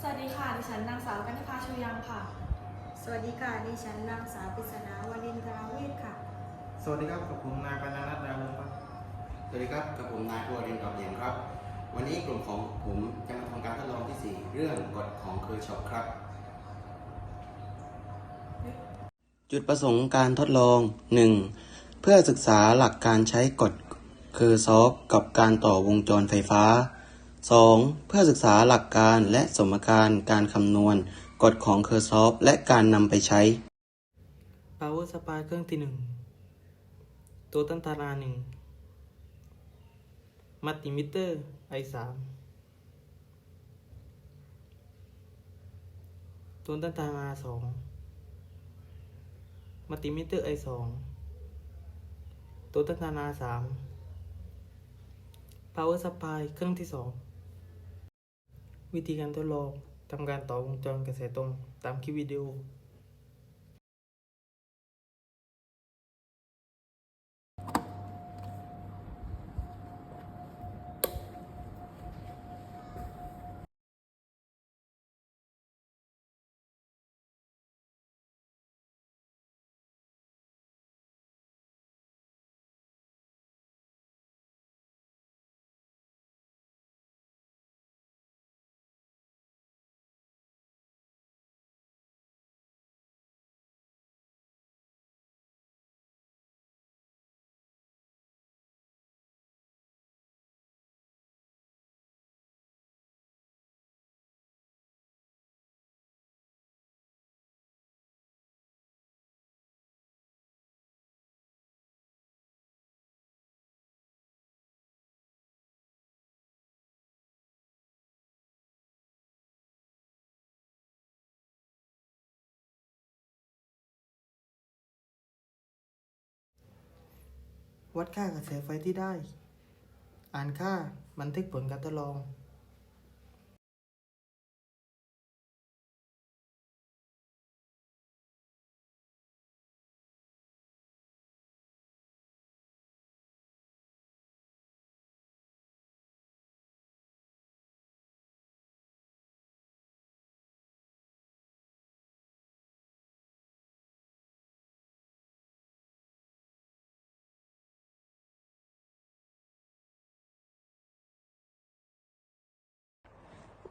สวัสดีค่ะ ดิฉันนางสาวกัญญาชูยังค่ะ สวัสดีค่ะ ดิฉันนางสาวปริศนาวรินทราเวชค่ะ สวัสดีครับกับผมนายปนานัทดาวงศ์ครับ สวัสดีครับกับผมนายพัวรินทร์กอบเย็นครับ วันนี้กลุ่มของผมจะมาทำการทดลองที่ 4 เรื่องกฎของเคอร์ชอปครับ จุดประสงค์การทดลอง 1. เพื่อศึกษาหลักการใช้กฎเคอร์ซอฟกับการต่อวงจรไฟฟ้า 2. เพื่อศึกษาหลักการและสมการการคำนวณ กฎของเคอร์ซอฟและการนำไปใช้ power supply เครื่องที่หนึ่งตัวต้นทาราหนึ่งมัลติมิเตอร์ i สามตัวต้นทาราสองมัลติมิเตอร์ i สองตัวต้นทาราสาม power supply เครื่องที่สอง วิธีการทดลองทำการต่อวงจรกระแสตรงตามคลิปวิดีโอ วัดค่ากระแสไฟที่ได้ อ่านค่าบันทึกผลการทดลอง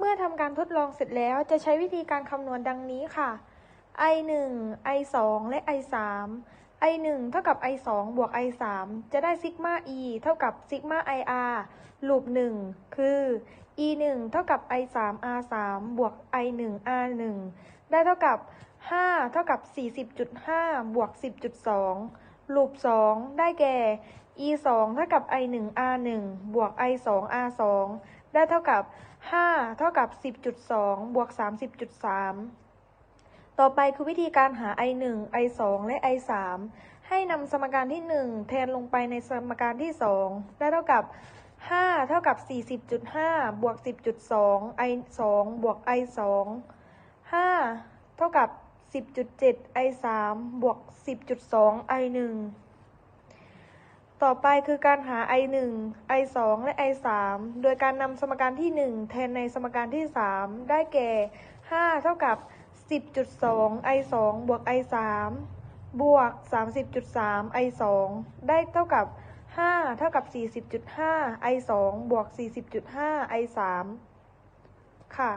มื่อทำการทดลองเสร็จแล้วจะใช้วิธีการคำนวณดังนี้ค่ะ i 1 i 2และ i 3 i 1เท่ากับ i 2บวก i 3จะได้ซิกมา e เท่ากับซิกมา i r ลูป1คือ e 1เท่ากับ i 3 r 3บวก i 1 r 1ได้เท่ากับ 5 เท่ากับ 40.5 บวก 10.2 ลูป 2 ได้แก่ e 2เท่ากับ i 1 r 1บวก i 2 r 2ได้เท่ากับ 5 เท่ากับ 10.2 บวก 30.3 ต่อไปคือวิธีการหา i 1 i 2และ i 3ให้นำสมการที่ 1 แทนลงไปในสมการที่ 2 ได้เท่ากับ 5 เท่ากับ 40.5 บวก 10.2 i 2บวก i 2 5 เท่ากับ 10.7 i 3บวก 10.2 i 1 ต่อไปคือการหา i 1 i 2และ i 3โดยการนำสมการที่ 1 แทนในสมการที่ 3 ได้แก่ 5 เท่ากับ 10.2 i 2บวก i 3บวก 30.3 i 2ได้เท่ากับ 5 เท่ากับ 40.5 i 2บวก 40.5 i 3ค่ะ